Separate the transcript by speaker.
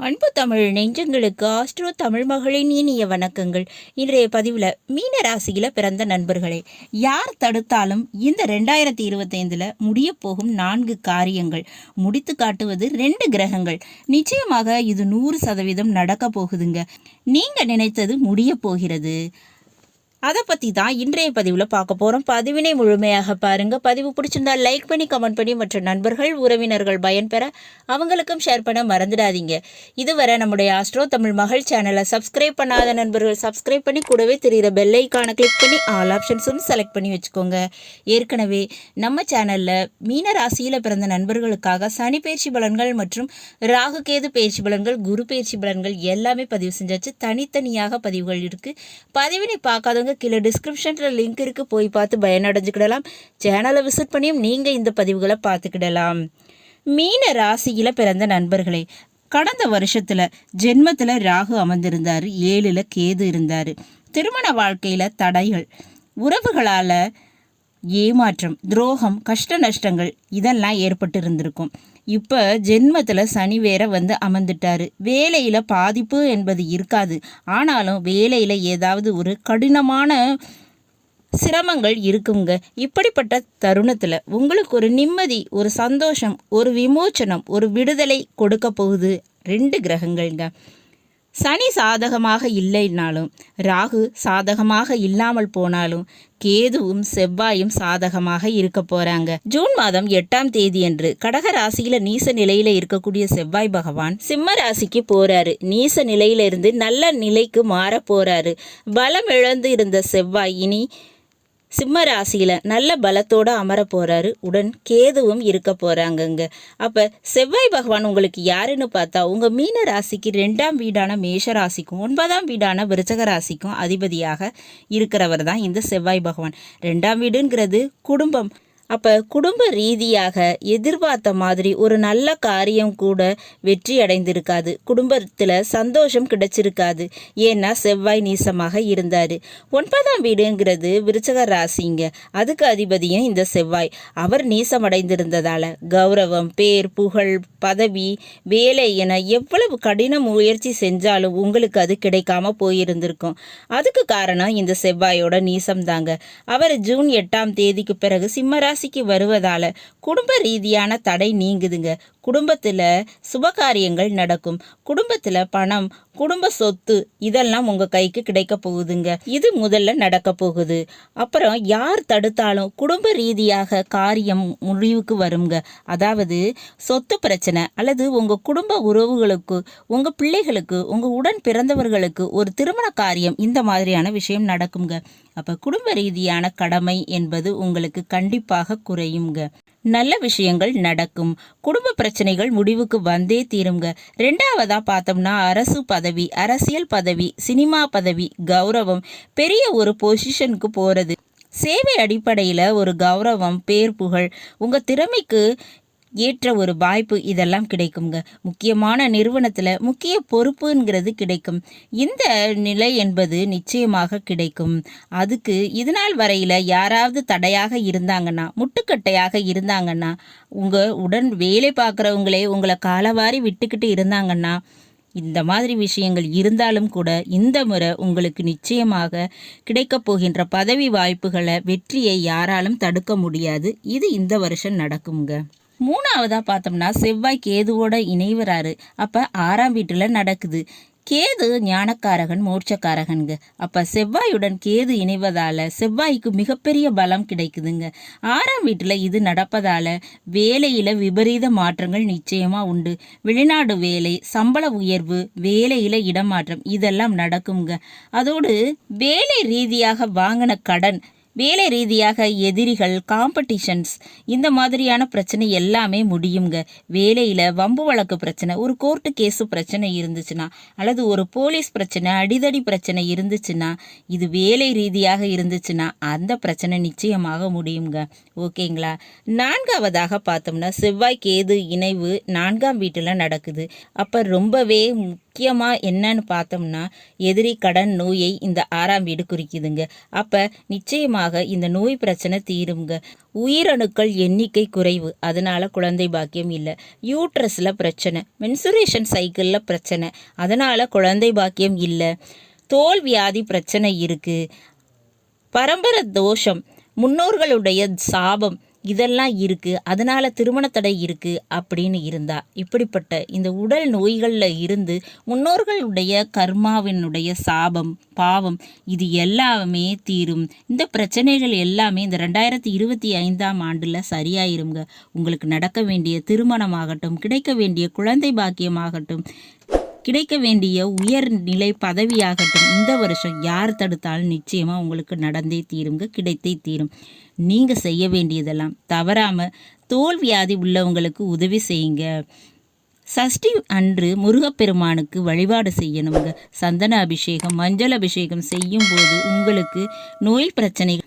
Speaker 1: அன்பு தமிழ் நெஞ்சங்களுக்கு ஆஸ்ட்ரோ தமிழ் மகளின் இனிய வணக்கங்கள். இன்றைய பதிவில் மீன ராசியில் பிறந்த நண்பர்களே யார் தடுத்தாலும் இந்த ரெண்டாயிரத்தி இருபத்தைந்தில் முடிய போகும் நான்கு காரியங்கள். முடித்து காட்டுவது ரெண்டு கிரகங்கள். நிச்சயமாக இது நூறு சதவீதம் நடக்க போகுதுங்க. நீங்கள் நினைத்தது முடிய போகிறது. அதை பற்றி தான் இன்றைய பதிவில் பார்க்க போகிறோம் பதிவினை முழுமையாக பாருங்கள் பதிவு பிடிச்சிருந்தா லைக் பண்ணி கமெண்ட் பண்ணி மற்ற நண்பர்கள் உறவினர்கள் பயன்பெற அவங்களுக்கும் ஷேர் பண்ண மறந்துடாதீங்க. இதுவரை நம்முடைய ஆஸ்ட்ரோ தமிழ் மகள் சேனலை சப்ஸ்கிரைப் பண்ணாத நண்பர்கள் சப்ஸ்கிரைப் பண்ணி கூடவே தெரிகிற பெல் ஐக்கானை கிளிக் பண்ணி ஆல் ஆப்ஷன்ஸும் செலக்ட் பண்ணி வச்சுக்கோங்க. ஏற்கனவே நம்ம சேனலில் மீன ராசியில் பிறந்த நண்பர்களுக்காக சனி பயிற்சி பலன்கள் மற்றும் ராகு கேது பயிற்சி பலன்கள் குரு பயிற்சி பலன்கள் எல்லாமே பதிவு செஞ்சாச்சு. தனித்தனியாக பதிவுகள் இருக்குது பதிவினை பார்க்காதவங்க கீழே டிஸ்கிரிப்ஷனில் லிங்க் இருக்குது போய் பார்த்து பயனடைஞ்சுக்கிடலாம். சேனலை விசிட் பண்ணியும் நீங்கள் இந்த பதிவுகளை பார்த்துக்கிடலாம். மீன ராசியில் பிறந்த நண்பர்களே கடந்த வருஷத்தில் ஜென்மத்தில் ராகு அமர்ந்திருந்தார். ஏழில் கேது இருந்தார். திருமண வாழ்க்கையில் தடைகள். உறவுகளால் ஏமாற்றம் துரோகம் கஷ்ட நஷ்டங்கள் இதெல்லாம் ஏற்பட்டு இருந்திருக்கும் இப்போ ஜென்மத்தில் சனி வேற வந்து அமர்ந்துட்டாரு. வேலையில் பாதிப்பு என்பது இருக்காது. ஆனாலும் வேலையில் ஏதாவது ஒரு கடினமான சிரமங்கள் இருக்குங்க. இப்படிப்பட்ட தருணத்தில் உங்களுக்கு ஒரு நிம்மதி ஒரு சந்தோஷம் ஒரு விமோச்சனம் ஒரு விடுதலை கொடுக்க போகுது. ரெண்டு கிரகங்கள்ங்க. சனி சாதகமாக இல்லைனாலும் ராகு சாதகமாக இல்லாமல் போனாலும் கேதுவும் செவ்வாயும் சாதகமாக இருக்க போறாங்க. ஜூன் மாதம் எட்டாம் தேதி அன்று கடக ராசியில நீச நிலையில இருக்கக்கூடிய செவ்வாய் பகவான் சிம்ம ராசிக்கு போறாரு. நீச நிலையிலிருந்து நல்ல நிலைக்கு மாற போறாரு. பலம் இழந்து இருந்த செவ்வாய் இனி சிம்ம ராசியில் நல்ல பலத்தோடு அமர போகிறாரு உடன் கேதுவும் இருக்க போகிறாங்கங்க அப்போ செவ்வாய் பகவான் உங்களுக்கு யாருன்னு பார்த்தா உங்கள் மீன ராசிக்கு ரெண்டாம் வீடான மேஷ ராசிக்கும் ஒன்பதாம் வீடான விருச்சக ராசிக்கும் அதிபதியாக இருக்கிறவர் தான் இந்த செவ்வாய் பகவான். ரெண்டாம் வீடுங்கிறது குடும்பம். அப்போ குடும்ப ரீதியாக எதிர்பார்த்த மாதிரி ஒரு நல்ல காரியம் கூட வெற்றி அடைந்திருக்காது. குடும்பத்தில் சந்தோஷம் கிடைச்சிருக்காது. ஏன்னா செவ்வாய் நீசமாக இருந்தார். ஒன்பதாம் வீடுங்கிறது விருச்சக ராசிங்க. அதுக்கு அதிபதியும் இந்த செவ்வாய். அவர் நீசம் அடைந்திருந்ததால் கௌரவம் பேர் புகழ் பதவி வேலை என எவ்வளவு கடின முயற்சி செஞ்சாலும் உங்களுக்கு அது கிடைக்காம போயிருந்திருக்கும். அதுக்கு காரணம் இந்த செவ்வாயோட நீசம் தாங்க அவர் ஜூன் எட்டாம் தேதிக்கு பிறகு சிம்மரா ராசிக்கு வருவதால் குடும்ப ரீதியான தடை நீங்குதுங்க. குடும்பத்தில் சுபகாரியங்கள் நடக்கும். குடும்பத்தில் பணம் குடும்ப சொத்து இதெல்லாம் உங்கள் கைக்கு கிடைக்க போகுதுங்க. இது முதல்ல நடக்க போகுது. அப்புறம் யார் தடுத்தாலும் குடும்ப ரீதியாக காரியம் முடிவுக்கு வருங்க. அதாவது சொத்து பிரச்சனை அல்லது உங்கள் குடும்ப உறவுகளுக்கு உங்கள் பிள்ளைகளுக்கு உங்கள் உடன் பிறந்தவர்களுக்கு ஒரு திருமண காரியம் இந்த மாதிரியான விஷயம் நடக்குங்க. அப்போ குடும்ப ரீதியான கடமை என்பது உங்களுக்கு கண்டிப்பாக குறையுங்க நல்ல விஷயங்கள் நடக்கும். குடும்ப பிரச்சனைகள் முடிவுக்கு வந்தே தீருங்க. ரெண்டாவதா பார்த்தோம்னா அரசு பதவி அரசியல் பதவி சினிமா பதவி கௌரவம். பெரிய ஒரு பொசிஷனுக்கு போகிறது சேவை அடிப்படையில் ஒரு கௌரவம் பேர் புகழ். உங்கள் திறமைக்கு ஏற்ற ஒரு வாய்ப்பு இதெல்லாம் கிடைக்குங்க. முக்கியமான நிறுவனத்தில் முக்கிய பொறுப்புங்கிறது கிடைக்கும். இந்த நிலை என்பது நிச்சயமாக கிடைக்கும். அதுக்கு இதுநாள் வரையில் யாராவது தடையாக இருந்தாங்கன்னா முட்டுக்கட்டையாக இருந்தாங்கன்னா உங்கள் உடன் வேலை பார்க்குறவங்களே உங்களை காலவாரி விட்டுக்கிட்டு இருந்தாங்கன்னா இந்த மாதிரி விஷயங்கள் இருந்தாலும் கூட இந்த முறை உங்களுக்கு நிச்சயமாக கிடைக்கப் போகின்ற பதவி வாய்ப்புகளை வெற்றியை யாராலும் தடுக்க முடியாது. இது இந்த வருஷம் நடக்குங்க மூணாவதாக பார்த்தோம்னா செவ்வாய் கேதுவோட இணைவராரு. அப்போ ஆறாம் வீட்டில் நடக்குது. கேது ஞானக்காரகன் மோட்சக்காரகனுங்க. அப்போ செவ்வாயுடன் கேது இணைவதால் செவ்வாய்க்கு மிகப்பெரிய பலம் கிடைக்குதுங்க. ஆறாம் வீட்டில் இது நடப்பதால் வேலையில் விபரீத மாற்றங்கள் நிச்சயமாக உண்டு. வெளிநாடு வேலை சம்பள உயர்வு வேலையில் இடமாற்றம் இதெல்லாம் நடக்குங்க. அதோடு வேலை ரீதியாக வாங்கின கடன் வேலை ரீதியாக எதிரிகள் காம்படிஷன்ஸ் இந்த மாதிரியான பிரச்சனை எல்லாமே முடியுங்க. வேலையில் வம்பு வழக்கு பிரச்சனை ஒரு கோர்ட்டு கேஸு பிரச்சனை இருந்துச்சுன்னா அல்லது ஒரு போலீஸ் பிரச்சனை அடிதடி பிரச்சனை இருந்துச்சுன்னா இது வேலை ரீதியாக இருந்துச்சுன்னா அந்த பிரச்சனை நிச்சயமாக முடியுங்க. ஓகேங்களா? நான்காவதாக பார்த்தோம்னா செவ்வாய் கேது இணைவு நான்காம் வீட்டில் நடக்குது. அப்போ ரொம்பவே முக்கியமாக என்னன்னு பார்த்தோம்னா எதிரி கடன் நோயை இந்த ஆறாம் வீடு குறிக்குதுங்க. அப்போ நிச்சயமாக இந்த நோய் பிரச்சனை தீருங்க உயிரணுக்கள் எண்ணிக்கை குறைவு. அதனால் குழந்தை பாக்கியம் இல்லை. யூட்ரஸில் பிரச்சனை. மென்சுரேஷன் சைக்கிளில் பிரச்சனை. அதனால் குழந்தை பாக்கியம் இல்லை. தோல் வியாதி பிரச்சனை இருக்குது பரம்பரை தோஷம். முன்னோர்களுடைய சாபம். இதெல்லாம் இருக்குது அதனால் திருமண தடை இருக்குது அப்படின்னு இருந்தா இப்படிப்பட்ட இந்த உடல் நோய்களில் இருந்து முன்னோர்களுடைய கர்மாவினுடைய சாபம் பாவம் இது எல்லாமே தீரும். இந்த பிரச்சனைகள் எல்லாமே இந்த ரெண்டாயிரத்தி இருபத்தி ஐந்தாம் ஆண்டில் சரியாயிருங்க. உங்களுக்கு நடக்க வேண்டிய திருமணமாகட்டும் கிடைக்க வேண்டிய குழந்தை பாக்கியமாகட்டும் கிடைக்க வேண்டிய உயர்நிலை பதவியாகட்டும் இந்த வருஷம் யார் தடுத்தாலும் நிச்சயமாக உங்களுக்கு நடந்தே தீருங்க கிடைத்தே தீரும். நீங்கள் செய்ய வேண்டியதெல்லாம் தவறாமல் தோல்வியாதி உள்ளவங்களுக்கு உதவி செய்யுங்க. சஷ்டி அன்று முருகப்பெருமானுக்கு வழிபாடு செய்யணுங்க. சந்தன அபிஷேகம் மஞ்சள் அபிஷேகம் செய்யும் போது உங்களுக்கு நோய் பிரச்சனைகள்